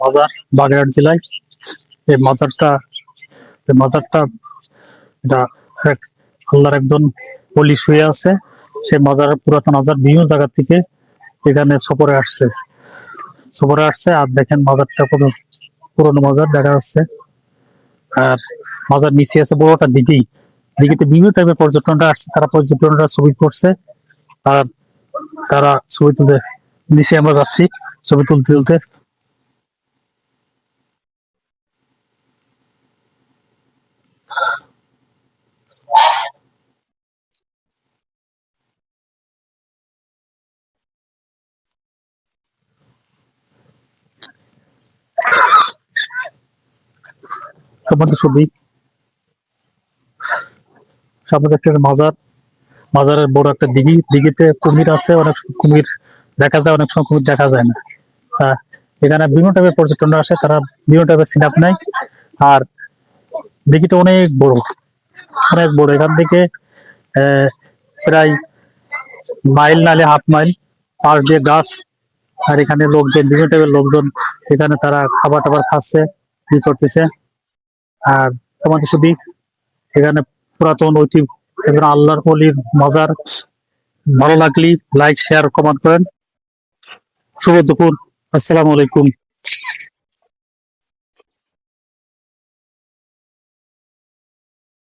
মাজার বাগেরহাট জেলায়। এই মাজারটা মাজারটা এটা এক আল্লাহর একজন পলি শুয়ে আছে। সেই মাজার পুরাতন মাজার বিভিন্ন জায়গা থেকে এখানে সফরে আসছে। সফরে আসছে আর দেখেন মাজারটা কত পুরনো মাজার দেখা যাচ্ছে। আর মাজার নিচে আছে বড়টা দিঘি। দিঘিতে বিভিন্ন টাইপের পর্যটনরা আসছে, তারা পর্যটনরা ছবি করছে আর তারা ছবি তুলতে, নিচে আমরা যাচ্ছি ছবি তুলতে তুলতে। সামনে ছবি। সামনে একটা মাজার। মাজারের বড় একটা দিঘি। দিঘিতে কুমির আছে, অনেক কুমির দেখা যায়, অনেক সময় কুমির দেখা যায় না। তা এখানে বিভিন্ন টাইপের পর্যটনরা আসে, তারা বিভিন্ন টাইপের সিনাপ নেয়। আর দিঘিটা অনেক বড় অনেক বড়। এখান থেকে প্রায় মাইল নালে হাফ মাইল পাশ দিয়ে গাছ। আর এখানে লোকজন, বিভিন্ন টাইপের লোকজন এখানে তারা খাবার টাবার খাচ্ছে, কি করতেছে। আর কিছু দিক এখানে পুরাতন ঐতিহ্য আল্লাহর অলির মজার ভালো লাগলি লাইক শেয়ার কমেন্ট করেন। শুভ দুপুর। আসসালামু আলাইকুম।